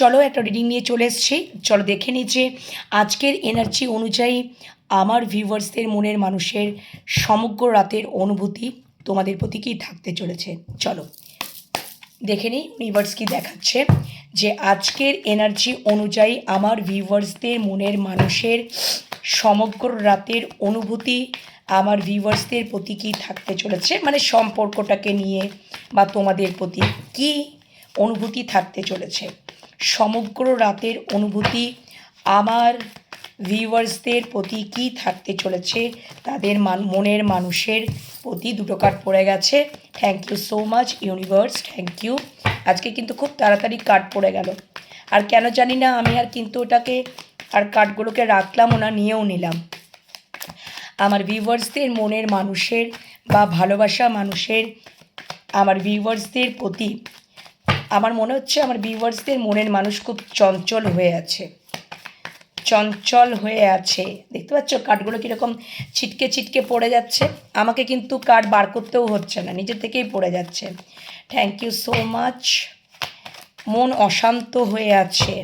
চলো একটা রিডিং নিয়ে চলে এসেছি। চলো দেখে নিই যে আজকের এনার্জি অনুযায়ী আমার ভিউয়ার্সদের মনের মানুষের সমগ্র রাতের অনুভূতি তোমাদের প্রতি কী থাকতে চলেছে? চলো দেখে নিই ইউনিভার্স কি দেখাচ্ছে যে আজকের এনার্জি অনুযায়ী আমার ভিউয়ার্সদের মনের মানুষের সমগ্র রাতের অনুভূতি আমার ভিউয়ার্সদের প্রতি কী থাকতে চলেছে? মানে সম্পর্কটাকে নিয়ে বা তোমাদের প্রতি কী অনুভূতি থাকতে চলেছে? সমগ্র রাতের অনুভূতি আমার ভিউয়ার্সদের প্রতি কী থাকতে চলেছে, তাদের মান, মনের মানুষের প্রতি দুটো কার্ড পড়ে গেছে। Thank you so much universe thank you আজকে কিন্তু খুব তাড়াতাড়ি কার্ড পড়ে গেল। আর কেন জানি না, আমি আর কিন্তু ওটাকে, আর কার্ডগুলোকে রাখলামও না, নিয়েও নিলাম। আমার ভিউয়ার্সদের মনের মানুষের বা ভালোবাসা মানুষের, আমার ভিউয়ার্সদের প্রতি আমার মনে হচ্ছে আমার ভিউয়ার্সদের মনের মানুষ খুব চঞ্চল হয়ে আছে। চঞ্চল হয়ে আছে। দেখতে পাচ্ছ কার্ডগুলো কীরকম ছিটকে ছিটকে পড়ে যাচ্ছে। আমাকে কিন্তু কার্ড বার করতেও হচ্ছে না, নিজে থেকেই পড়ে যাচ্ছে। থ্যাংক ইউ সো মাচ মন অশান্ত হয়ে আছে।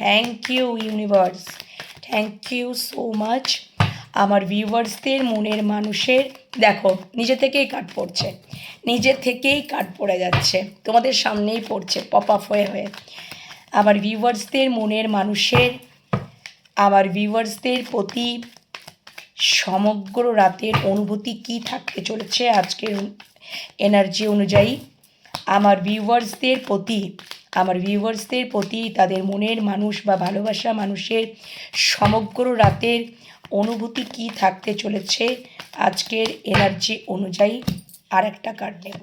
Thank you universe thank you so much আমার ভিউয়ার্সদের মনের মানুষের, দেখো, নিজে থেকেই কাট পড়ছে। নিজে থেকেই কাট পড়ে যাচ্ছে। তোমাদের সামনেই পড়ছে পপ আপ হয়ে হয়ে। আমার ভিউয়ার্সদের মনের মানুষের, আমার ভিউয়ার্সদের প্রতি সমগ্র রাতের অনুভূতি কি থাকতে চলেছে আজকের এনার্জি অনুযায়ী, আমার ভিউয়ার্সদের প্রতি, আমার ভিউয়ার্সদের প্রতি তাদের মনের মানুষ বা ভালোবাসা মানুষের সমগ্র রাতের অনুভূতি কি থাকতে চলেছে আজকের এনার্জি অনুযায়ী আর একটা কার্ড নেব।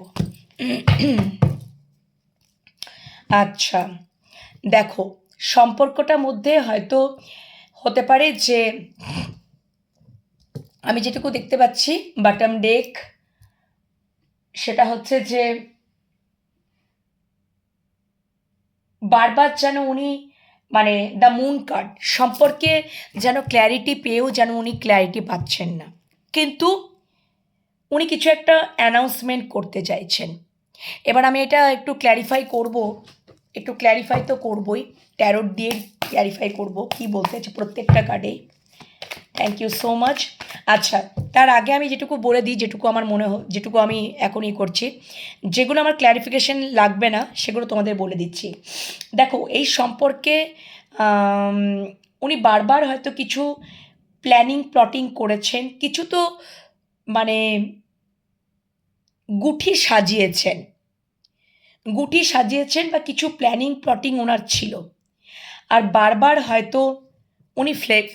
আচ্ছা দেখো, সম্পর্কটার মধ্যে হয়তো হতে পারে যে আমি যেটুকু দেখতে পাচ্ছি বাটাম ডেক সেটা হচ্ছে যে বারবার যেন উনি মানে দ্য মুন কার্ড সম্পর্কে যেন ক্ল্যারিটি পেয়েও যেন উনি ক্ল্যারিটি পাচ্ছেন না। কিন্তু উনি কিছু একটা অ্যানাউন্সমেন্ট করতে চাইছেন। এবার আমি এটা একটু ক্ল্যারিফাই করব, একটু ক্ল্যারিফাই তো করবই ট্যারোট দিয়ে ক্ল্যারিফাই করব, কি বলতে চাইছে প্রত্যেকটা কার্ডেই থ্যাংক ইউ সো মাচ আচ্ছা তার আগে আমি যেটুকু বলে দিই, যেটুকু আমার মনে যেটুকু আমি এখনই করছি, যেগুলো আমার ক্ল্যারিফিকেশন লাগবে না, সেগুলো তোমাদের বলে দিচ্ছি। দেখো, এই সম্পর্কে উনি বারবার হয়তো কিছু প্ল্যানিং প্লটিং করেছেন, কিছু তো মানে গুঠি সাজিয়েছেন। গুটি সাজিয়েছেন বা কিছু প্ল্যানিং প্লটিং ওনার ছিল। আর বারবার হয়তো উনি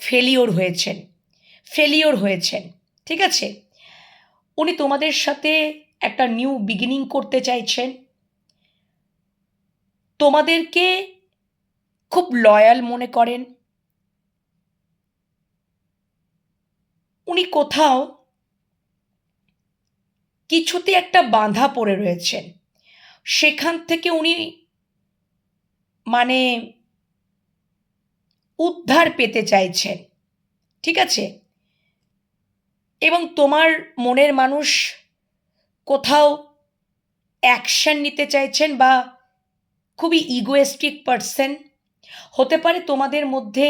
ফেলিওর হয়েছেন। ফেলিওর হয়েছেন, ঠিক আছে? উনি তোমাদের সাথে একটা নিউ বিগিনিং করতে চাইছেন। তোমাদেরকে খুব লয়াল মনে করেন। উনি কোথাও কিছুতে একটা বাঁধা পড়ে রয়েছেন। সেখান থেকে উনি মানে উদ্ধার পেতে চাইছেন, ঠিক আছে? এবং তোমার মনের মানুষ কোথাও অ্যাকশন নিতে চাইছেন বা খুবই ইগোয়েস্টিক পারসন হতে পারে তোমাদের মধ্যে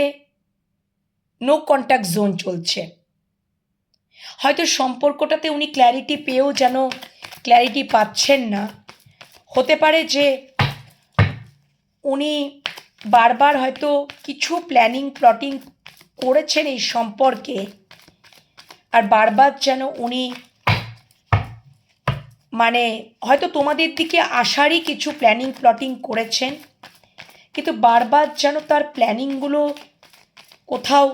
নো কন্ট্যাক্ট জোন চলছে। হয়তো সম্পর্কটাতে উনি ক্ল্যারিটি পেয়েও যেন ক্ল্যারিটি পাচ্ছেন না। হতে পারে যে উনি বারবার হয়তো কিছু প্ল্যানিং প্লটিং করেছেন এই সম্পর্কে আর বারবার যেন উনি মানে হয়তো তোমাদের দিকে আসারই কিছু প্ল্যানিং প্লটিং করেছেন, কিন্তু বারবার যেন তার প্ল্যানিংগুলো কোথাও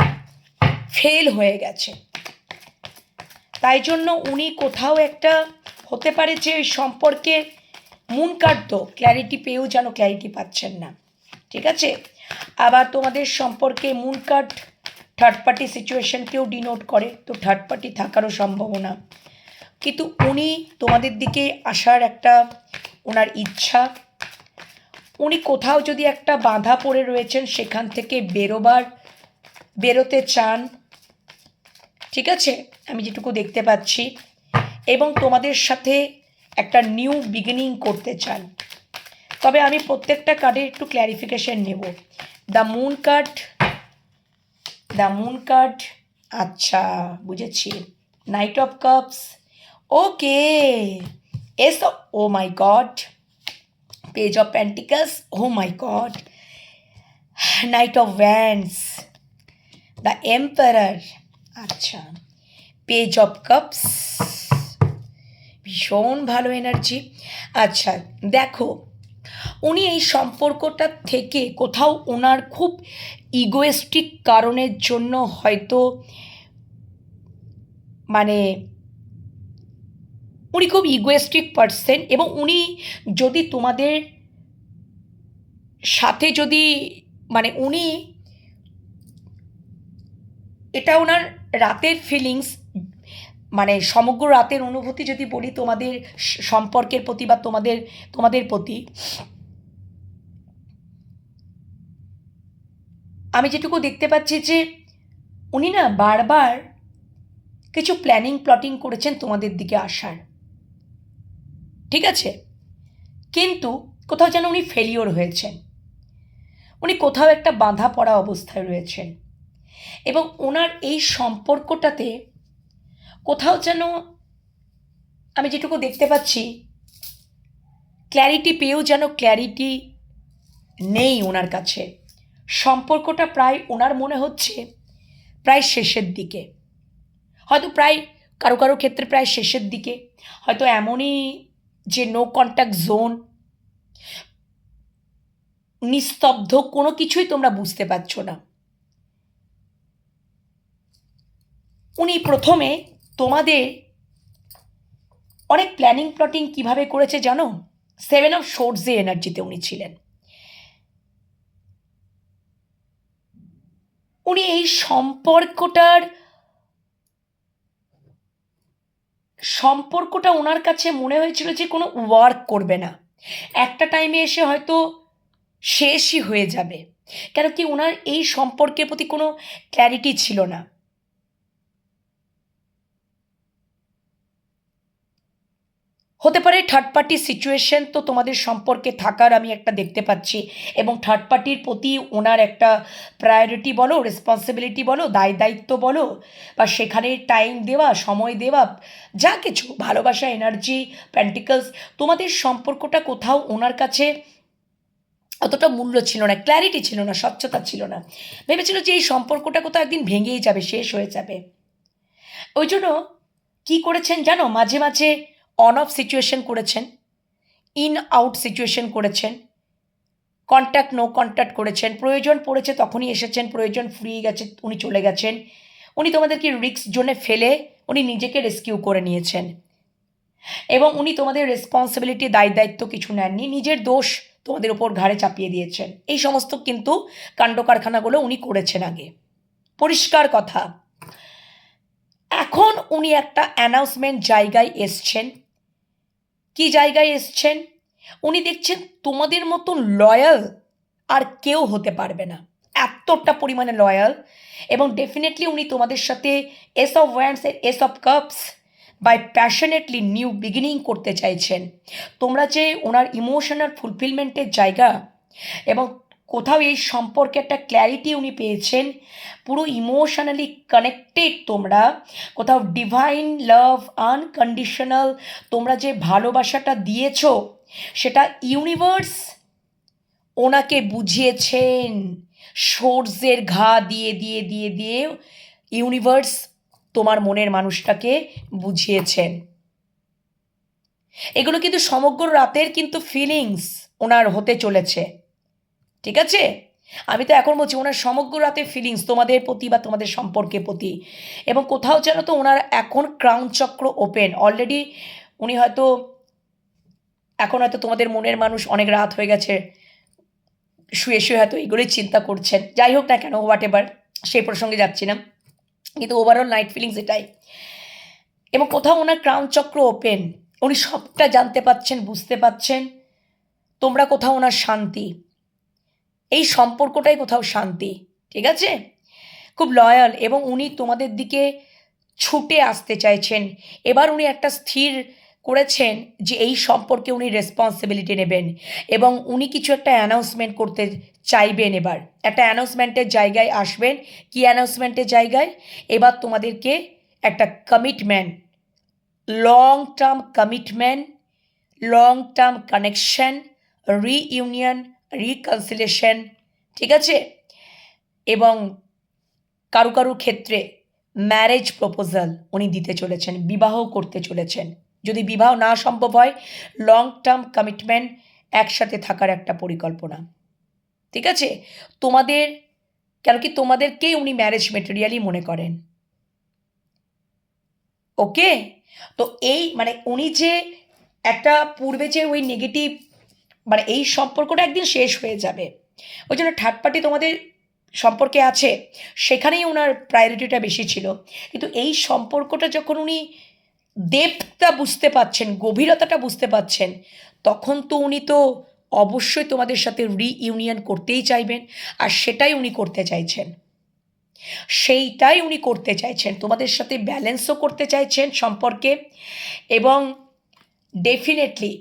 ফেল হয়ে গেছে। তাই জন্য উনি কোথাও একটা হতে পারে যে ওই সম্পর্কে মুন কাটতো ক্ল্যারিটি পেয়েও যেন ক্ল্যারিটি পাচ্ছেন না। ঠিক আছে? আবার তোমাদের সম্পর্কে মুন কাট থার্ড পার্টি সিচুয়েশনকেও ডিনোট করে, তো থার্ড পার্টি থাকারও সম্ভাবনা। কিন্তু উনি তোমাদের দিকে আসার একটা ওনার ইচ্ছা। উনি কোথাও যদি একটা বাঁধা পড়ে রয়েছেন, সেখান থেকে বেরোবার, বেরোতে চান, ঠিক আছে? আমি যেটুকু দেখতে পাচ্ছি। এবং তোমাদের সাথে একটা নিউ বিগিনিং করতে চান। তবে আমি প্রত্যেকটা কার্ডের একটু ক্ল্যারিফিকেশন নেব। The moon card the moon card আচ্ছা বুঝেছি knight of cups okay yes oh my god page of pentacles oh my god knight of wands the emperor আচ্ছা পেজ অফ কাপস ভীষণ ভালো এনার্জি আচ্ছা দেখো উনি এই সম্পর্কটা থেকে কোথাও ওনার খুব ইগোয়েস্টিক কারণের জন্য হয়তো মানে উনি খুব ইগোয়েস্টিক পার্সন এবং উনি যদি তোমাদের সাথে যদি মানে উনি এটা ওনার রাতের ফিলিংস মানে সমগ্র রাতের অনুভূতি যদি বলি তোমাদের সম্পর্কের প্রতি বা তোমাদের তোমাদের প্রতি আমি যেটুকু দেখতে পাচ্ছি যে উনি না বারবার কিছু প্ল্যানিং প্লটিং করেছেন তোমাদের দিকে আসার। ঠিক আছে? কিন্তু কোথাও যেন উনি ফেলিওর হয়েছেন। উনি কোথাও একটা বাঁধা পড়া অবস্থায় রয়েছেন। এবং ওনার এই সম্পর্কটাতে কোথাও যেন আমি যেটুকু দেখতে পাচ্ছি ক্ল্যারিটি পেয়েও যেন ক্ল্যারিটি নেই ওনার কাছে। সম্পর্কটা প্রায় ওনার মনে হচ্ছে প্রায় শেষের দিকে। হয়তো প্রায় কারও কারও ক্ষেত্রে প্রায় শেষের দিকে। হয়তো এমনই যে নো কন্ট্যাক্ট জোন নিস্তব্ধ কোনো কিছুই তোমরা বুঝতে পারছ না। উনি প্রথমে তোমাদের অনেক প্ল্যানিং প্লটিং কীভাবে করেছে জানো? সেভেন অফ শোর্টসে এনার্জিতে উনি ছিলেন। উনি এই সম্পর্কটার সম্পর্কটা ওনার কাছে মনে হয়েছিল যে কোনো ওয়ার্ক করবে না। একটা টাইমে এসে হয়তো শেষই হয়ে যাবে। কেন কি ওনার এই সম্পর্কের প্রতি কোনো ক্ল্যারিটি ছিল না। হতে পারে থার্ড পার্টি সিচুয়েশন তো তোমাদের সম্পর্কে থাকার আমি একটা দেখতে পাচ্ছি এবং থার্ড পার্টির প্রতি ওনার একটা প্রায়োরিটি বলো রেসপন্সিবিলিটি বলো, দায় দায়িত্ব বলো বা সেখানে টাইম দেওয়া, সময় দেওয়া, যা কিছু, ভালোবাসা এনার্জি প্র্যান্টিকালস তোমাদের সম্পর্কটা কোথাও ওনার কাছে অতটা মূল্য ছিল না ক্ল্যারিটি ছিল না, স্বচ্ছতা ছিল না। ভেবেছিল যে এই সম্পর্কটা কোথাও একদিন ভেঙেই যাবে, শেষ হয়ে যাবে। ওই জন্য কী করেছেন জানো, মাঝে মাঝে অন অফ সিচুয়েশন করেছেন ইন আউট সিচুয়েশন করেছেন কন্ট্যাক্ট নো কন্ট্যাক্ট করেছেন, প্রয়োজন পড়েছে তখনই এসেছেন, প্রয়োজন ফুরিয়ে গেছে, উনি চলে গেছেন, উনি তোমাদেরকে রিক্স জোনে ফেলে উনি নিজেকে রেস্কিউ করে নিয়েছেন। এবং উনি তোমাদের রেসপন্সিবিলিটি দায়, দায়িত্ব কিছু নেননি, নিজের দোষ তোমাদের ওপর ঘাড়ে চাপিয়ে দিয়েছেন। এই সমস্ত কিন্তু কাণ্ড কারখানাগুলো উনি করেছেন আগে। পরিষ্কার কথা, এখন উনি একটা অ্যানাউন্সমেন্ট জায়গায় এসছেন কি জায়গায় এসছেন? উনি দেখছেন তোমাদের মতো লয়াল আর কেউ হতে পারবে না। এতটা পরিমাণে লয়াল এবং ডেফিনেটলি উনি তোমাদের সাথে ace of wands ace of cups by passionately new beginning করতে চাইছেন। তোমরা যে ওনার ইমোশনাল ফুলফিলমেন্টের জায়গা এবং কোথাও এই সম্পর্কে একটা ক্ল্যারিটি উনি পেয়েছেন। পুরো ইমোশনালি কানেক্টেড তোমরা। কোথাও ডিভাইন লাভ আনকন্ডিশনাল তোমরা যে ভালোবাসাটা দিয়েছ, সেটা ইউনিভার্স ওনাকে বুঝিয়েছেন। সোর্সের ঘা দিয়ে দিয়ে দিয়ে দিয়ে ইউনিভার্স তোমার মনের মানুষটাকে বুঝিয়েছেন। এগুলো কিন্তু সমগ্র রাতের কিন্তু ফিলিংস ওনার হতে চলেছে। ঠিক আছে? আমি তো এখন বলছি ওনার সমগ্র রাতে ফিলিংস তোমাদের প্রতি বা তোমাদের সম্পর্কের প্রতি। এবং কোথাও যেন তো ওনার এখন ক্রাউন চক্র ওপেন অলরেডি উনি হয়তো, এখন হয়তো তোমাদের মনের মানুষ অনেক রাত হয়ে গেছে। শুয়ে শুয়ে হয়তো এগুলোই চিন্তা করছেন। যাই হোক না কেন হোয়াট এভার সেই প্রসঙ্গে যাচ্ছি না। কিন্তু ওভারঅল নাইট ফিলিংস এটাই। এবং কোথাও ওনার ক্রাউন চক্র ওপেন উনি সবটা জানতে পাচ্ছেন, বুঝতে পাচ্ছেন। তোমরা কোথাও ওনার শান্তি। এই সম্পর্কটাই কোথাও শান্তি, ঠিক আছে? খুব লয়াল এবং উনি তোমাদের দিকে ছুটে আসতে চাইছেন। এবার উনি একটা স্থির করেছেন যে এই সম্পর্কে উনি রেসপন্সিবিলিটি নেবেন এবং উনি কিছু একটা অ্যানাউন্সমেন্ট করতে চাইবেন এবার। একটা অ্যানাউন্সমেন্টের জায়গায় আসবেন। কি অ্যানাউন্সমেন্টের জায়গায়? এবার তোমাদেরকে একটা commitment long term commitment long term connection reunion reconciliation ঠিক আছে? এবং কারু কারু ক্ষেত্রে ম্যারেজ প্রপোজাল উনি দিতে চলেছেন, বিবাহ করতে চলেছেন। যদি বিবাহ না সম্ভব হয় লং টার্ম কমিটমেন্ট একসাথে থাকার একটা পরিকল্পনা। ঠিক আছে? তোমাদের, কেন কি তোমাদেরকেই উনি ম্যারেজ মেটেরিয়ালই মনে করেন। ওকে তো এই মানে উনি যে একটা পূর্বে যে ওই নেগেটিভ মানে এই সম্পর্কটা একদিন শেষ হয়ে যাবে। ওই জন্য থার্ড পার্টি তোমাদের সম্পর্কে আছে, সেখানেই ওনার প্রায়োরিটিটা বেশি ছিল। কিন্তু এই সম্পর্কটা যখন উনি ডেপথটা বুঝতে পাচ্ছেন গভীরতাটা বুঝতে পাচ্ছেন তখন তো উনি তো অবশ্যই তোমাদের সাথে রিইউনিয়ন করতেই চাইবেন, আর সেটাই উনি করতে চাইছেন। সেইটাই উনি করতে চাইছেন, তোমাদের সাথে ব্যালেন্সও করতে চাইছেন সম্পর্কে, এবং ডেফিনেটলি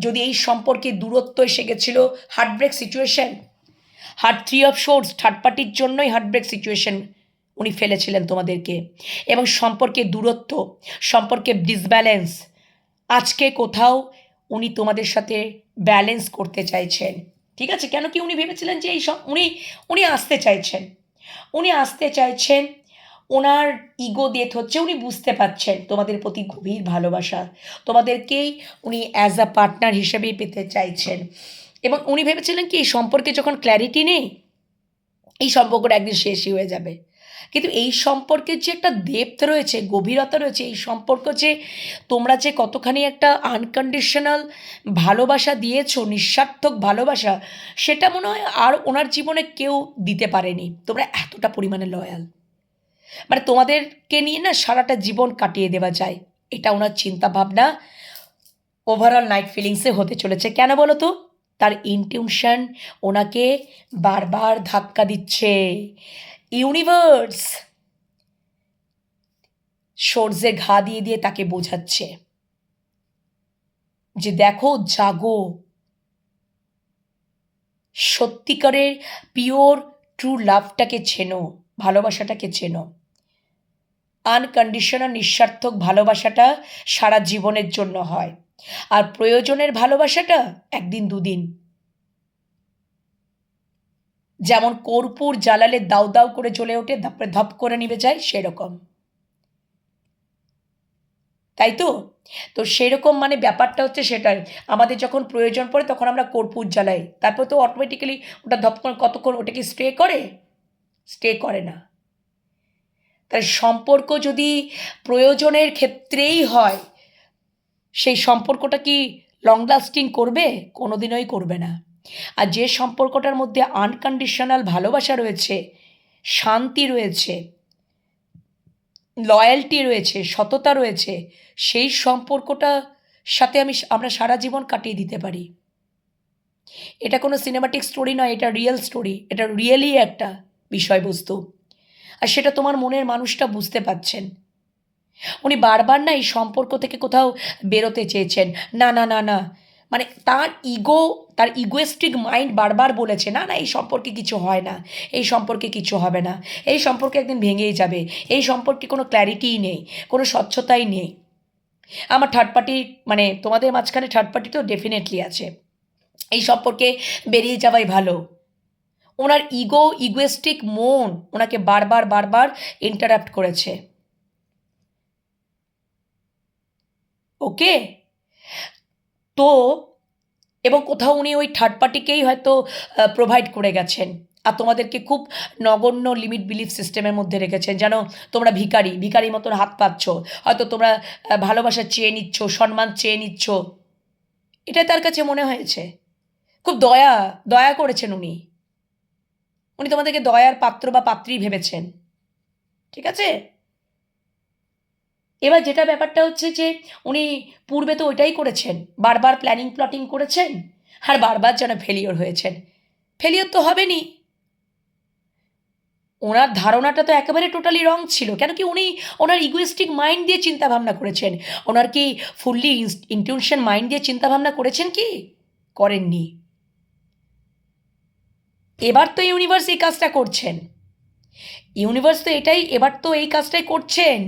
যদি এই সম্পর্কে দূরত্ব এসে গেছিল heartbreak situation heart three of swords third পার্টির জন্যই হার্টব্রেক সিচুয়েশন উনি ফেলেছিলেন তোমাদেরকে। এবং সম্পর্কে দূরত্ব, সম্পর্কে ডিসব্যালেন্স আজকে কোথাও উনি তোমাদের সাথে ব্যালেন্স করতে চাইছেন। ঠিক আছে? কেন কি উনি ভেবেছিলেন যে এই সব- উনি উনি আসতে চাইছেন। উনি আসতে চাইছেন ওনার ইগো ডেথ হচ্ছে উনি বুঝতে পারছেন তোমাদের প্রতি গভীর ভালোবাসা। তোমাদেরকেই উনি অ্যাজ আ পার্টনার হিসেবেই পেতে চাইছেন। এবং উনি ভেবেছিলেন কি, এই সম্পর্কে যখন ক্ল্যারিটি নেই, এই সম্পর্কটা একদিন শেষই হয়ে যাবে। কিন্তু এই সম্পর্কের যে একটা ডেপথ রয়েছে, গভীরতা রয়েছে, এই সম্পর্ক যে তোমরা যে কতখানি একটা আনকন্ডিশনাল ভালোবাসা দিয়েছ, নিঃস্বার্থক ভালোবাসা, সেটা মনে হয় আর ওনার জীবনে কেউ দিতে পারেনি। তোমরা এতটা পরিমাণে লয়াল মানে তোমাদেরকে নিয়ে না সারাটা জীবন কাটিয়ে দেওয়া যায়। এটা ওনার চিন্তা ভাবনা ওভারঅল নাইট ফিলিংসে হতে চলেছে। কেন বলো তো? তার ইনটিউশন ওনাকে বারবার ধাক্কা দিচ্ছে। ইউনিভার্স সর্ষে ঘা দিয়ে দিয়ে তাকে বোঝাচ্ছে। যে দেখো, জাগো। সত্যিকারের পিওর ট্রু লাভটাকে চেনো, ভালোবাসাটাকে চেনো। আনকন্ডিশনাল, নিঃস্বার্থক ভালোবাসাটা সারা জীবনের জন্য হয়। আর প্রয়োজনের ভালোবাসাটা একদিন দুদিন। যেমন কর্পূর জ্বালালে দাউ দাউ করে জ্বলে ওঠে, তারপরে ধপ করে নিভে যায়, সেরকম। তাই তো? তো সেরকম মানে ব্যাপারটা হচ্ছে সেটাই। আমাদের যখন প্রয়োজন পড়ে তখন আমরা কর্পূর জ্বালাই। তারপর তো অটোমেটিক্যালি ওটা ধপ কতক্ষণ ওটা কি স্টে করে? স্টে করে না। তাই সম্পর্ক যদি প্রয়োজনের ক্ষেত্রেই হয়, সেই সম্পর্কটা কি লং লাস্টিং করবে? কোনোদিনই করবে না। আর যে সম্পর্কটার মধ্যে আনকন্ডিশনাল ভালোবাসা রয়েছে, শান্তি রয়েছে লয়্যালটি রয়েছে, সততা রয়েছে, সেই সম্পর্কটা সাথে আমি আমরা সারা জীবন কাটিয়ে দিতে পারি। এটা কোনো সিনেমাটিক স্টোরি নয়, এটা রিয়েল স্টোরি এটা রিয়েলি একটা বিষয়বস্তু। আর সেটা তোমার মনের মানুষটা বুঝতে পাচ্ছেন উনি বারবার না এই সম্পর্ক থেকে কোথাও বেরোতে চেয়েছেন। না না না না। মানে তার ইগো, তার ইগোয়েস্টিক মাইন্ড বারবার বলেছে, না না, এই সম্পর্কে কিছু হয় না, এই সম্পর্কে কিছু হবে না, এই সম্পর্কে একদিন ভেঙেই যাবে, এই সম্পর্কে কোনো ক্ল্যারিটিই নেই, কোনো স্বচ্ছতাই নেই। আমার থার্ড পার্টি মানে তোমাদের মাঝখানে থার্ড পার্টি তো ডেফিনেটলি আছে। এই সম্পর্কে বেরিয়ে যাওয়াই ভালো। ওনার ইগো ইগোয়েস্টিক মন ওনাকে বারবার বারবার ইন্টারাপ্ট করেছে। ওকে? তো, এবং কোথাও উনি ওই থার্ড পার্টিকেই হয়তো প্রোভাইড করে গেছেন। আর তোমাদেরকে খুব নগণ্য লিমিট বিলিফ সিস্টেমের মধ্যে রেখেছেন। যেন তোমরা ভিখারি ভিখারি মতন হাত পাচ্ছ। হয়তো তোমরা ভালোবাসা চেয়ে নিচ্ছ, সম্মান চেয়ে নিচ্ছ। এটা তার কাছে মনে হয়েছে। খুব দয়া দয়া করেছেন উনি। উনি তোমাদেরকে দয়ার পাত্র বা পাত্রী ভেবেছেন। ঠিক আছে? এবার যেটা ব্যাপারটা হচ্ছে যে, উনি পূর্বে তো ওইটাই করেছেন, বারবার প্ল্যানিং প্লটিং করেছেন, আর বারবার যেন ফেলিওর হয়েছেন। ফেলিওর তো হবেনি। ওনার ধারণাটা তো একেবারে টোটালি রং ছিল, কেন কি উনি ওনার ইগোয়েস্টিক মাইন্ড দিয়ে চিন্তা ভাবনা করেছেন। ওনার কি ফুললি ইনস্ট ইনটিউশন মাইন্ড দিয়ে চিন্তা ভাবনা করেছেন কি? করেননি। এবার তো ইউনিভার্স এই কাজটা করছেন। ইউনিভার্স তো এটাই, এবার তো এই কাজটাই করছেন।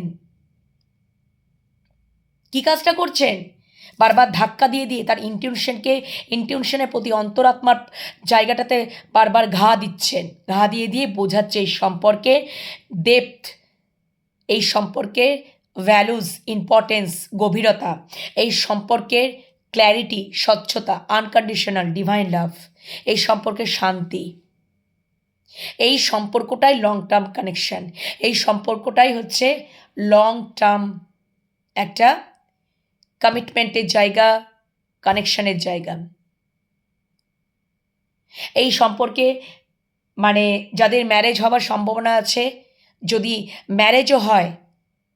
কি কাজটা করছেন? বারবার ধাক্কা দিয়ে দিয়ে তার ইনটিউশনকে ইনটিউশনের প্রতি অন্তরাত্মার জায়গাটাতে বারবার ঘা দিচ্ছেন। ঘা দিয়ে দিয়ে বোঝাচ্ছে এই সম্পর্কে ডেপথ এই সম্পর্কে ভ্যালুজ ইম্পর্টেন্স গভীরতা, এই সম্পর্কের ক্ল্যারিটি স্বচ্ছতা আনকন্ডিশনাল ডিভাইন লাভ এই সম্পর্কে শান্তি। এই সম্পর্কটাই লং টার্ম কানেকশান এই সম্পর্কটাই হচ্ছে লং টার্ম একটা কমিটমেন্টের জায়গা কানেকশানের জায়গা। এই সম্পর্কে মানে যাদের ম্যারেজ হওয়ার সম্ভাবনা আছে, যদি ম্যারেজও হয়,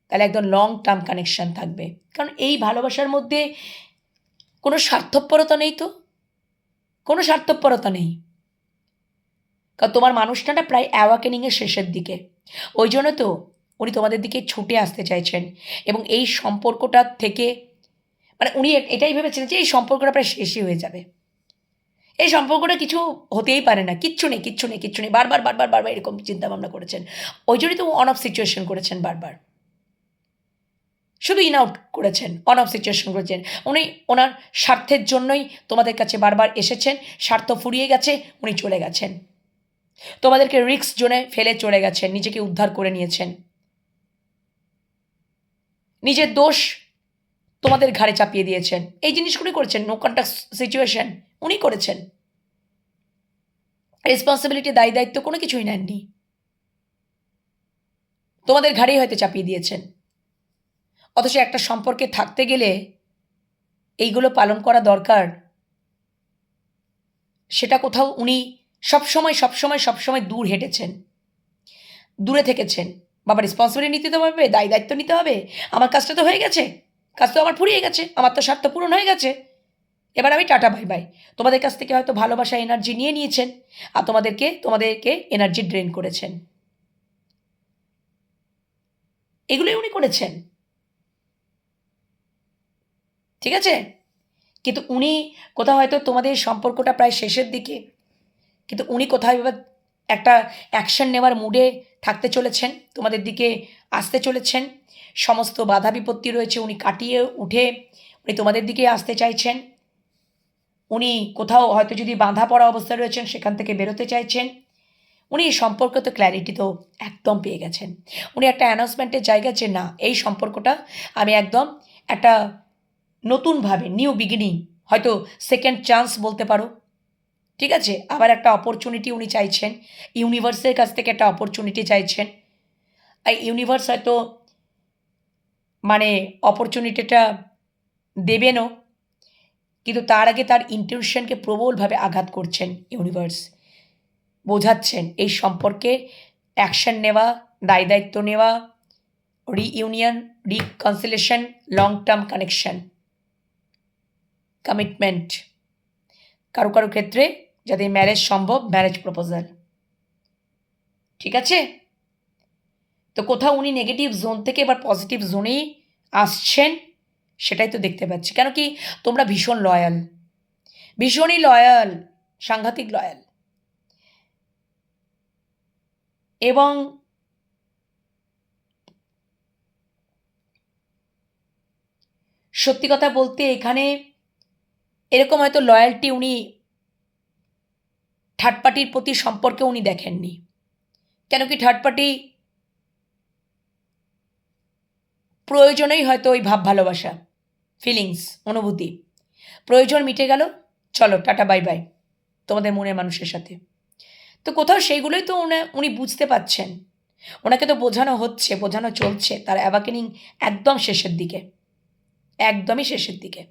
তাহলে একদম লং টার্ম কানেকশান থাকবে। কারণ এই ভালোবাসার মধ্যে কোনো স্বার্থপরতা নেই তো? কোনো স্বার্থপরতা নেই। কারণ তোমার মানুষটা প্রায় অ্যাওয়াকেনিংয়ের শেষের দিকে। ওই জন্য তো উনি তোমাদের দিকে ছুটে আসতে চাইছেন। এবং এই সম্পর্কটা থেকে মানে উনি এটাই ভেবেছিলেন যে এই সম্পর্কটা প্রায় শেষই হয়ে যাবে। এই সম্পর্কটা কিছু হতেই পারে না। কিচ্ছু নেই কিচ্ছু নেই কিচ্ছু নেই। বারবার বারবার বারবার এরকম চিন্তা ভাবনা করেছেন। ওই জন্যই তো অন অফ সিচুয়েশন করেছেন বারবার। শুধু ইন আউট করেছেন অন অফ সিচুয়েশন করেছেন। উনি ওনার স্বার্থের জন্যই তোমাদের কাছে বারবার এসেছেন, স্বার্থ ফুরিয়ে গেছে, উনি চলে গেছেন। তোমাদেরকে রিক্স জোনে ফেলে চলে গেছেন, নিজেকে উদ্ধার করে নিয়েছেন। নিজের দোষ তোমাদের ঘাড়ে চাপিয়ে দিয়েছেন। এই জিনিসগুলি করেছেন নো কন্ট্যাক্ট সিচুয়েশন উনি করেছেন। রেসপন্সিবিলিটি দায়ী, দায়িত্ব কোনো কিছুই নেননি। তোমাদের ঘাড়েই হয়তো চাপিয়ে দিয়েছেন। অথচ একটা সম্পর্কে থাকতে গেলে এইগুলো পালন করা দরকার। সেটা কোথাও উনি সবসময় সবসময় সবসময় দূর হেঁটেছেন। দূরে থেকেছেন। বাবা রেসপন্সিবিলিটি নিতে তো হবে, দায় দায়িত্ব নিতে হবে। আমার কাজটা তো হয়ে গেছে। কাজ তো আমার ফুরিয়ে গেছে, আমার তো স্বার্থ পূরণ হয়ে গেছে। এবার আমি টাটা বাই বাই তোমাদের কাছ থেকে হয়তো ভালোবাসা এনার্জি নিয়ে নিয়েছেন আর তোমাদেরকে তোমাদেরকে এনার্জি ড্রেন করেছেন। এগুলোই উনি করেছেন। ঠিক আছে? কিন্তু উনি কোথাও হয়তো তোমাদের সম্পর্কটা প্রায় শেষের দিকে কিন্তু উনি কোথায় এবার একটা অ্যাকশন নেওয়ার মুডে থাকতে চলেছেন, তোমাদের দিকে আসতে চলেছেন, সমস্ত বাধা বিপত্তি রয়েছে উনি কাটিয়ে উঠে উনি তোমাদের দিকে আসতে চাইছেন। উনি কোথাও হয়তো যদি বাঁধা পড়া অবস্থায় রয়েছেন, সেখান থেকে বেরোতে চাইছেন। উনি এই সম্পর্ক তো ক্ল্যারিটি তো একদম পেয়ে গেছেন। উনি একটা অ্যানাউন্সমেন্টের জায়গা যে না, এই সম্পর্কটা আমি একদম একটা নতুনভাবে নিউ বিগিনিং হয়তো সেকেন্ড চান্স বলতে পারো। ঠিক আছে? আবার একটা অপরচুনিটি উনি চাইছেন। ইউনিভার্সের কাছ থেকে একটা অপরচুনিটি চাইছেন। আর ইউনিভার্স হয়তো মানে অপরচুনিটিটা দেবেনও। কিন্তু তার আগে তার ইন্টেনশনকে প্রবলভাবে আঘাত করছেন ইউনিভার্স বোঝাচ্ছেন এই সম্পর্কে অ্যাকশন নেওয়া, দায় দায়িত্ব নেওয়া reunion reconciliation long term connection commitment কারও কারও ক্ষেত্রে যাদের ম্যারেজ সম্ভব ম্যারেজ প্রপোজাল ঠিক আছে? তো কোথাও উনি নেগেটিভ জোন থেকে এবার পজিটিভ জোনেই আসছেন, সেটাই তো দেখতে পাচ্ছি। কেন কি তোমরা ভীষণ লয়াল ভীষণই লয়াল সাংঘাতিক লয়াল এবং সত্যি কথা বলতে এখানে এরকম হয়তো লয়্যালটি উনি থার্ড পার্টির প্রতি সম্পর্কে উনি দেখেননি। কেন কি থার্ড পার্টি প্রয়োজনেই হয়তো ওই ভাব ভালোবাসা ফিলিংস অনুভূতি। প্রয়োজন মিটে গেল, চলো, টাটা বাই বাই তোমাদের মনের মানুষের সাথে। তো কোথাও সেইগুলোই তো উনি উনি বুঝতে পাচ্ছেন। ওনাকে তো বোঝানো হচ্ছে, বোঝানো চলছে, তার অ্যাওয়াকেনিং একদম শেষের দিকে। একদমই শেষের দিকে।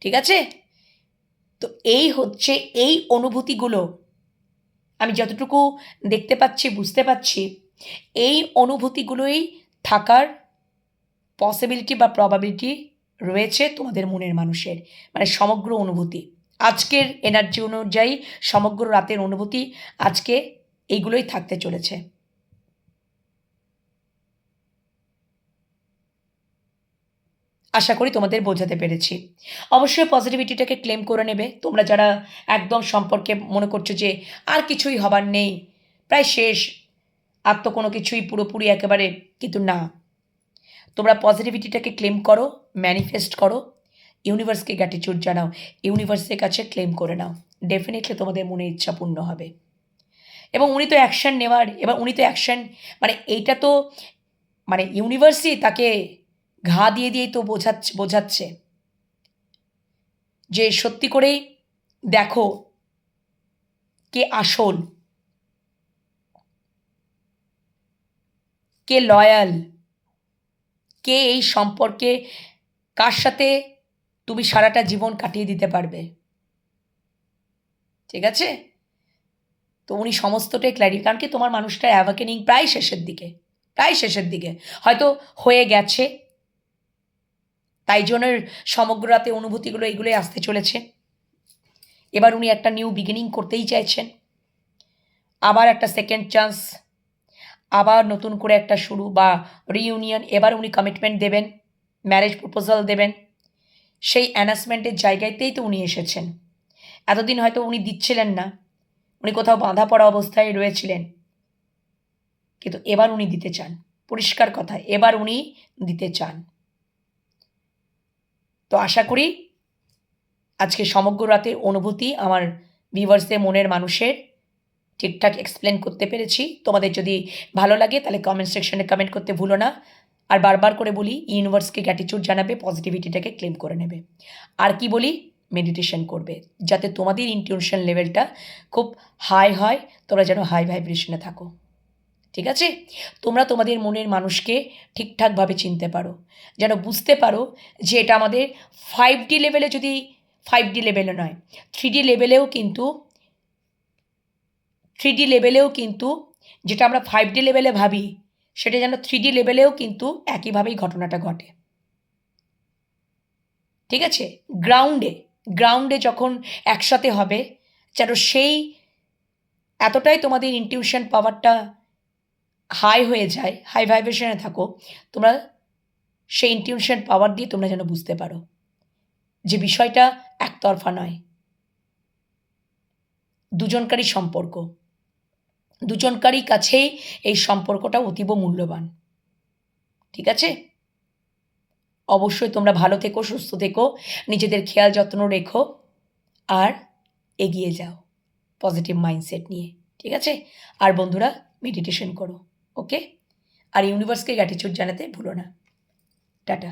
ঠিক আছে? তো এই হচ্ছে, এই অনুভূতিগুলো আমি যতটুকু দেখতে পাচ্ছি, বুঝতে পারছি এই অনুভূতিগুলোই থাকার পসিবিলিটি বা প্রবাবিলিটি রয়েছে তোমাদের মনের মানুষের মানে সমগ্র অনুভূতি। আজকের এনার্জি অনুযায়ী, সমগ্র রাতের অনুভূতি আজকে এইগুলোই থাকতে চলেছে। আশা করি তোমাদের বোঝাতে পেরেছি। অবশ্যই পজিটিভিটিটাকে ক্লেম করে নেবে। তোমরা যারা একদম সম্পর্কে মনে করছ যে আর কিছুই হবার নেই, প্রায় শেষ। আর তো কোনো কিছুই পুরোপুরি একেবারে কিন্তু না। তোমরা পজিটিভিটিটাকে ক্লেম করো ম্যানিফেস্ট করো ইউনিভার্সকে গ্যাটিচিউড জানাও ইউনিভার্সের কাছে ক্লেম করে নাও। ডেফিনেটলি তোমাদের মনে ইচ্ছা পূর্ণ হবে। এবং উনি তো অ্যাকশন নেওয়ার এবার উনি তো অ্যাকশন মানে এইটা তো মানে ইউনিভার্সই তাকে ঘা দিয়ে দিয়েই তো বোঝাচ্ছে বোঝাচ্ছে। যে সত্যি করেই দেখো কে আসল, কে লয়াল কে এই সম্পর্কে কার সাথে তুমি সারাটা জীবন কাটিয়ে দিতে পারবে। ঠিক আছে? তো উনি সমস্তটাই ক্ল্যারি কারণ কি তোমার মানুষটার অ্যাভাকেনিং প্রায় শেষের দিকে, প্রায় শেষের দিকে। হয়তো হয়ে গেছে তাই জন্য সমগ্র রাতে অনুভূতিগুলো এগুলোই আসতে চলেছে। এবার উনি একটা নিউ বিগিনিং করতেই চাইছেন। আবার একটা সেকেন্ড চান্স আবার নতুন করে একটা শুরু বা রিইউনিয়ন এবার উনি কমিটমেন্ট দেবেন ম্যারেজ প্রপোজাল দেবেন। সেই অ্যানাউন্সমেন্টের জায়গাতেই তো উনি এসেছেন। এতদিন হয়তো উনি দিচ্ছিলেন না। উনি কোথাও বাঁধা পড়া অবস্থায় রয়েছিলেন। কিন্তু এবার উনি দিতে চান। পরিষ্কার কথা, এবার উনি দিতে চান। তো আশা করি আজকে সমগ্র রাতের অনুভূতি আমার ভিভার্সদের মনের মানুষের ঠিকঠাক এক্সপ্লেন করতে পেরেছি। তোমাদের যদি ভালো লাগে তাহলে কমেন্ট সেকশনে কমেন্ট করতে ভুলো না। আর বারবার করে বলি ইউনিভার্সকে গ্যাটিচিউড জানাবে পজিটিভিটিটাকে ক্লেম করে নেবে। আর কি বলি? মেডিটেশন করবে। যাতে তোমাদের ইনটিউশন লেভেলটা খুব হাই হয়, তোমরা যেন হাই ভাইব্রেশনে থাকো। ঠিক আছে? তোমরা তোমাদের মনের মানুষকে ঠিকঠাকভাবে চিনতে পারো। যেন বুঝতে পারো যে এটা আমাদের ফাইভ ডি লেভেলে যদি ফাইভ ডি লেভেলে নয় থ্রি ডি লেভেলেও কিন্তু থ্রি ডি লেভেলেও কিন্তু যেটা আমরা ফাইভ ডি লেভেলে ভাবি, সেটা যেন থ্রি ডি লেভেলেও কিন্তু একইভাবেই ঘটনাটা ঘটে। ঠিক আছে? গ্রাউন্ডে গ্রাউন্ডে যখন একসাথে হবে, যেন সেই, এতটাই তোমাদের ইনটিউশন পাওয়ারটা হাই হয়ে যায় হাই ভাইব্রেশনে থাকো, তোমরা সেই ইনটিউশন পাওয়ার দিয়ে তোমরা যেন বুঝতে পারো যে বিষয়টা একতরফা নয়। দুজনকারই সম্পর্ক, দুজনকারই কাছেই এই সম্পর্কটা অতীব মূল্যবান, ঠিক আছে? অবশ্যই তোমরা ভালো থেকো, সুস্থ থেকো, নিজেদের খেয়াল যত্ন রেখো আর এগিয়ে যাও পজিটিভ মাইন্ডসেট নিয়ে, ঠিক আছে? আর বন্ধুরা মেডিটেশন করো। ওকে আর ইউনিভার্সকে গ্যাটিচিউড জানাতে ভুলো না। টাটা